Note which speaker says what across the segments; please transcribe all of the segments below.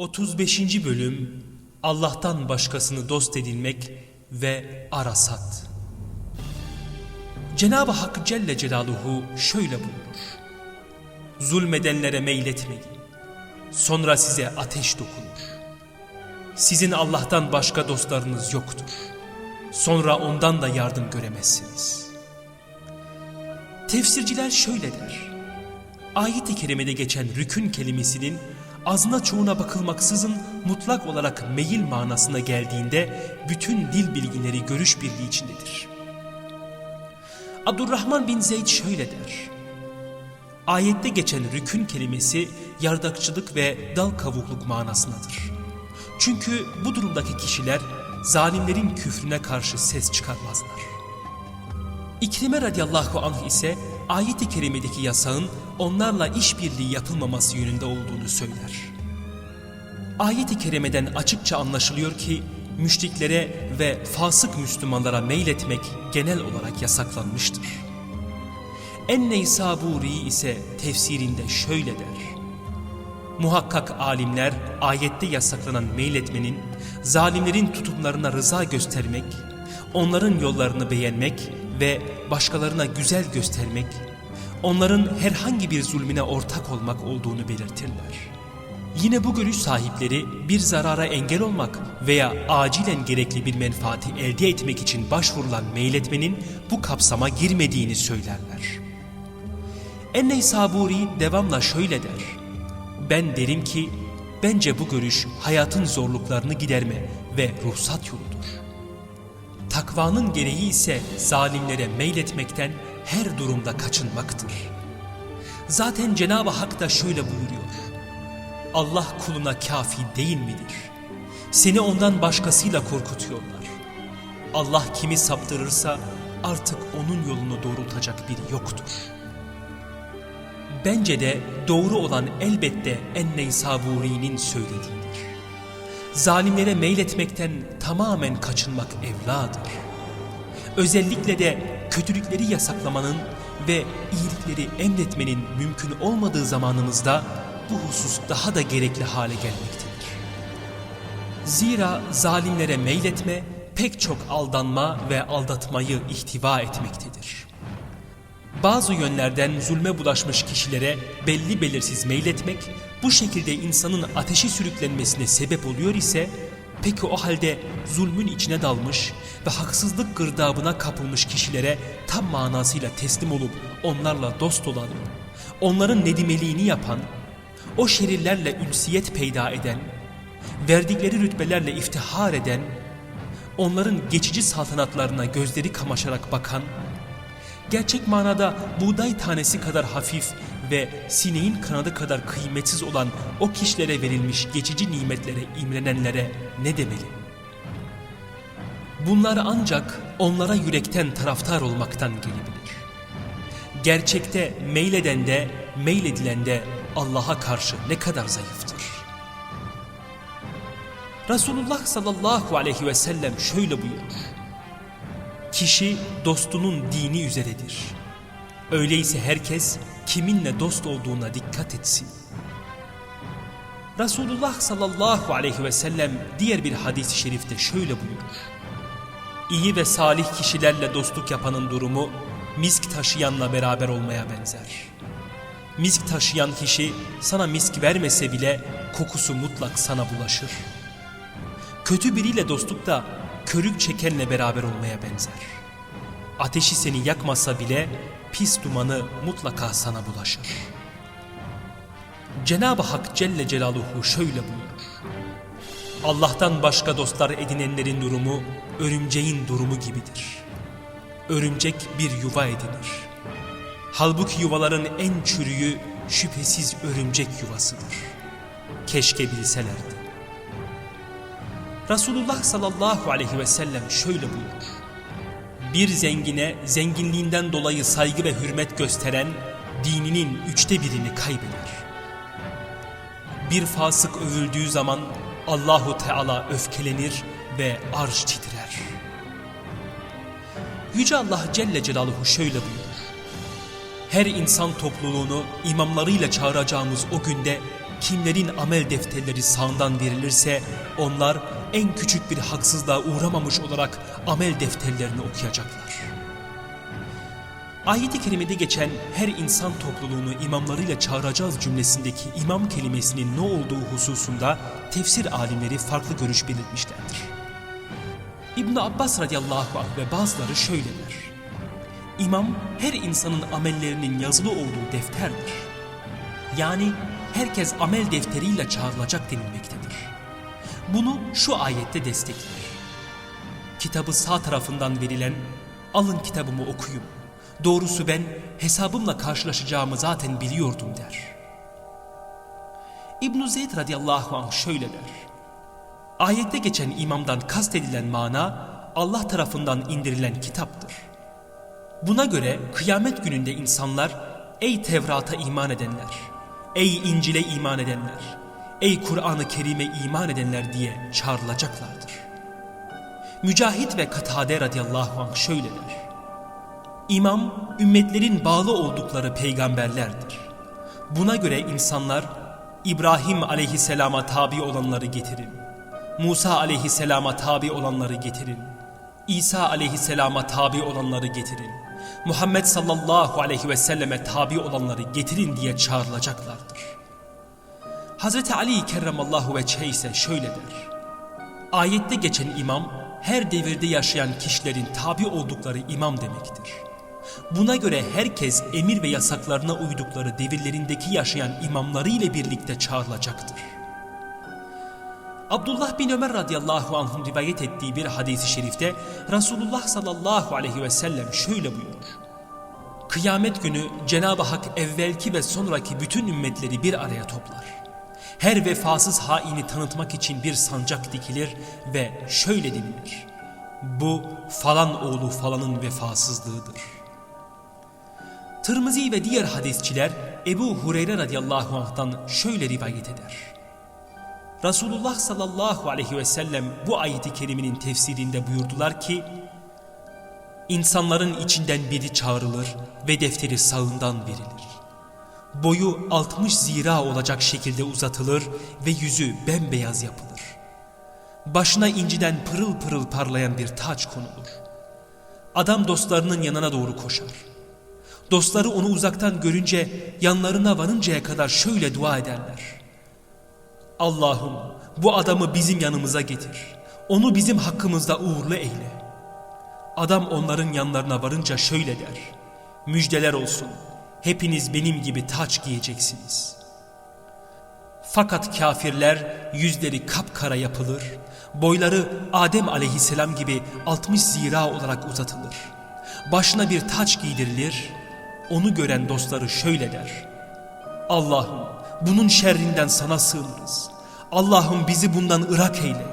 Speaker 1: 35. Bölüm Allah'tan başkasını dost edinmek ve arasat. Cenab-ı Hak Celle Celaluhu şöyle buyurur. Zulmedenlere meyletmeyin. Sonra size ateş dokunur. Sizin Allah'tan başka dostlarınız yoktur. Sonra ondan da yardım göremezsiniz. Tefsirciler şöyle der. Ayet-i kerimede geçen rükün kelimesinin azına çoğuna bakılmaksızın mutlak olarak meyil manasına geldiğinde bütün dil bilgileri görüş birliği içindedir. Abdurrahman bin Zeyd şöyle der. Ayette geçen rükün kelimesi yardakçılık ve dal kavukluk manasındadır. Çünkü bu durumdaki kişiler zalimlerin küfrüne karşı ses çıkarmazlar. İkrime radıyallahu anh ise ayet-i kerimedeki yasağın onlarla işbirliği yapılmaması yönünde olduğunu söyler. Ayet-i kerimeden açıkça anlaşılıyor ki müşriklere ve fasık Müslümanlara meyletmek genel olarak yasaklanmıştır. En-Neysaburi ise tefsirinde şöyle der. Muhakkak alimler ayette yasaklanan meyletmenin, zalimlerin tutumlarına rıza göstermek, onların yollarını beğenmek ve başkalarına güzel göstermek, onların herhangi bir zulmüne ortak olmak olduğunu belirtirler. Yine bu görüş sahipleri bir zarara engel olmak veya acilen gerekli bir menfaati elde etmek için başvurulan meyletmenin bu kapsama girmediğini söylerler. Enney Saburi devamla şöyle der. Ben derim ki bence bu görüş hayatın zorluklarını giderme ve ruhsat yoludur. Takvanın gereği ise zalimlere meyletmekten her durumda kaçınmaktır. Zaten Cenab-ı Hak da şöyle buyuruyor. Allah kuluna kafi değil midir? Seni ondan başkasıyla korkutuyorlar. Allah kimi saptırırsa artık onun yolunu doğrultacak biri yoktur. Bence de doğru olan elbette Enney Saburi'nin söylediğidir. Zalimlere meyletmekten tamamen kaçınmak evladır. Özellikle de kötülükleri yasaklamanın ve iyilikleri emretmenin mümkün olmadığı zamanımızda bu husus daha da gerekli hale gelmektedir. Zira zalimlere meyletme pek çok aldanma ve aldatmayı ihtiva etmektedir. Bazı yönlerden zulme bulaşmış kişilere belli belirsiz meyletmek bu şekilde insanın ateşe sürüklenmesine sebep oluyor ise peki o halde zulmün içine dalmış ve haksızlık gırdabına kapılmış kişilere tam manasıyla teslim olup onlarla dost olan, onların nedimeliğini yapan, o şerirlerle ünsiyet peyda eden, verdikleri rütbelerle iftihar eden, onların geçici saltanatlarına gözleri kamaşarak bakan, gerçek manada buğday tanesi kadar hafif ve sineğin kanadı kadar kıymetsiz olan o kişilere verilmiş geçici nimetlere imrenenlere ne demeli? Bunlar ancak onlara yürekten taraftar olmaktan gelebilir. Gerçekte meyleden de meyledilen de Allah'a karşı ne kadar zayıftır. Resulullah sallallahu aleyhi ve sellem şöyle buyurur. Kişi dostunun dini üzeredir. Öyleyse herkes kiminle dost olduğuna dikkat etsin. Resulullah sallallahu aleyhi ve sellem diğer bir hadis-i şerifte şöyle buyurur. İyi ve salih kişilerle dostluk yapanın durumu misk taşıyanla beraber olmaya benzer. Misk taşıyan kişi sana misk vermese bile kokusu mutlak sana bulaşır. Kötü biriyle dostluk da körük çekenle beraber olmaya benzer. Ateşi seni yakmasa bile pis dumanı mutlaka sana bulaşır. Cenab-ı Hak Celle Celaluhu şöyle buyurur. Allah'tan başka dostlar edinenlerin durumu örümceğin durumu gibidir. Örümcek bir yuva edinir. Halbuki yuvaların en çürüğü şüphesiz örümcek yuvasıdır. Keşke bilselerdi. Resulullah sallallahu aleyhi ve sellem şöyle buyurur. Bir zengine zenginliğinden dolayı saygı ve hürmet gösteren dininin üçte birini kaybeder. Bir fasık övüldüğü zaman Allahu Teala öfkelenir ve arş titrer. Yüce Allah Celle Celaluhu şöyle buyurur. Her insan topluluğunu imamlarıyla çağıracağımız o günde kimlerin amel defterleri sağından verilirse onlar en küçük bir haksızlığa uğramamış olarak amel defterlerini okuyacaklar. Ayet-i kerimede geçen her insan topluluğunu imamlarıyla çağıracağız cümlesindeki imam kelimesinin ne olduğu hususunda tefsir alimleri farklı görüş belirtmişlerdir. İbn Abbas radıyallahu anh ve bazıları şöyle der. İmam her insanın amellerinin yazılı olduğu defterdir. Yani herkes amel defteriyle çağrılacak denilmektedir. Bunu şu ayette destekler. Kitabı sağ tarafından verilen alın kitabımı okuyun. Doğrusu ben hesabımla karşılaşacağımı zaten biliyordum der. İbn-i Zeyd radıyallahu anh şöyle der. Ayette geçen imamdan kastedilen mana Allah tarafından indirilen kitaptır. Buna göre kıyamet gününde insanlar ey Tevrat'a iman edenler, ey İncil'e iman edenler, ey Kur'an-ı Kerim'e iman edenler diye çağrılacaklardır. Mücahit ve Katade radıyallahu anh şöyle der. İmam, ümmetlerin bağlı oldukları peygamberlerdir. Buna göre insanlar, İbrahim aleyhisselama tabi olanları getirin. Musa aleyhisselama tabi olanları getirin. İsa aleyhisselama tabi olanları getirin. Muhammed sallallahu aleyhi ve selleme tabi olanları getirin diye çağrılacaklardır. Hazreti Ali kerramallahu ve ise şöyle der. Ayette geçen imam, her devirde yaşayan kişilerin tabi oldukları imam demektir. Buna göre herkes emir ve yasaklarına uydukları devirlerindeki yaşayan imamları ile birlikte çağrılacaktır. Abdullah bin Ömer radıyallahu anh'ın rivayet ettiği bir hadisi şerifte Resulullah sallallahu aleyhi ve sellem şöyle buyurur. Kıyamet günü Cenab-ı Hak evvelki ve sonraki bütün ümmetleri bir araya toplar. Her vefasız haini tanıtmak için bir sancak dikilir ve şöyle denilir. Bu falan oğlu falanın vefasızlığıdır. Tirmizi ve diğer hadisçiler Ebu Hureyre radıyallahu anh'tan şöyle rivayet eder. Resulullah sallallahu aleyhi ve sellem bu ayeti keriminin tefsirinde buyurdular ki, İnsanların içinden biri çağrılır ve defteri sağından verilir. Boyu 60 zira olacak şekilde uzatılır ve yüzü bembeyaz yapılır. Başına inciden pırıl pırıl parlayan bir taç konulur. Adam dostlarının yanına doğru koşar. Dostları onu uzaktan görünce yanlarına varıncaya kadar şöyle dua ederler. Allah'ım bu adamı bizim yanımıza getir. Onu bizim hakkımızda uğurlu eyle. Adam onların yanlarına varınca şöyle der. Müjdeler olsun. Hepiniz benim gibi taç giyeceksiniz. Fakat kafirler yüzleri kapkara yapılır. Boyları Adem aleyhisselam gibi 60 zira olarak uzatılır. Başına bir taç giydirilir. Onu gören dostları şöyle der. Allah'ım bunun şerrinden sana sığınırız. Allah'ım bizi bundan ırak eyle.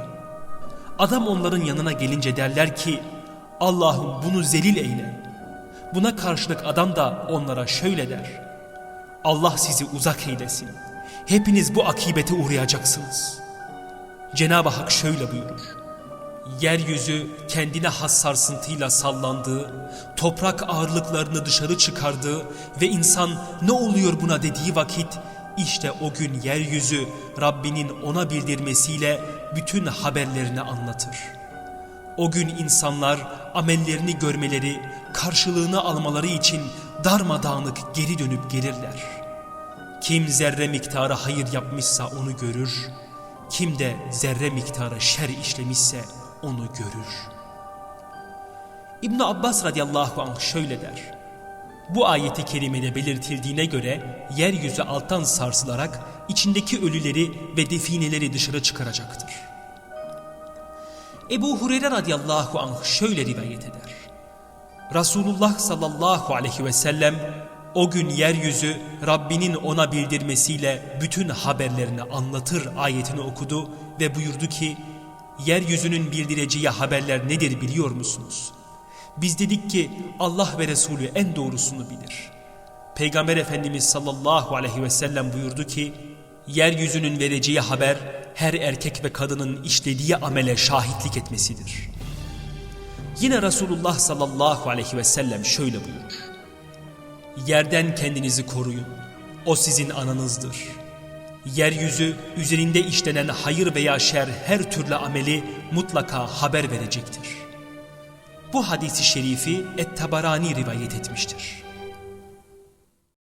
Speaker 1: Adam onların yanına gelince derler ki Allah'ım bunu zelil eyle. Buna karşılık adam da onlara şöyle der. Allah sizi uzak eylesin. Hepiniz bu akibete uğrayacaksınız. Cenab-ı Hak şöyle buyurur. Yeryüzü kendine has sarsıntıyla sallandığı, toprak ağırlıklarını dışarı çıkardığı ve insan ne oluyor buna dediği vakit işte o gün yeryüzü Rabbinin ona bildirmesiyle bütün haberlerini anlatır. O gün insanlar amellerini görmeleri, karşılığını almaları için darmadağınık geri dönüp gelirler. Kim zerre miktarı hayır yapmışsa onu görür, kim de zerre miktarı şer işlemişse onu görür. İbn Abbas radıyallahu anh şöyle der. Bu ayeti kerimede belirtildiğine göre yeryüzü alttan sarsılarak içindeki ölüleri ve defineleri dışarı çıkaracaktır. Ebu Hureyre radıyallahu anh şöyle rivayet eder. Resulullah sallallahu aleyhi ve sellem o gün yeryüzü Rabbinin ona bildirmesiyle bütün haberlerini anlatır ayetini okudu ve buyurdu ki yeryüzünün bildireceği haberler nedir biliyor musunuz? Biz dedik ki Allah ve Resulü en doğrusunu bilir. Peygamber Efendimiz sallallahu aleyhi ve sellem buyurdu ki yeryüzünün vereceği haber her erkek ve kadının işlediği amele şahitlik etmesidir. Yine Resulullah sallallahu aleyhi ve sellem şöyle buyurur. Yerden kendinizi koruyun. O sizin ananızdır. Yeryüzü üzerinde işlenen hayır veya şer her türlü ameli mutlaka haber verecektir. Bu hadisi şerifi Et-Tabarani rivayet etmiştir.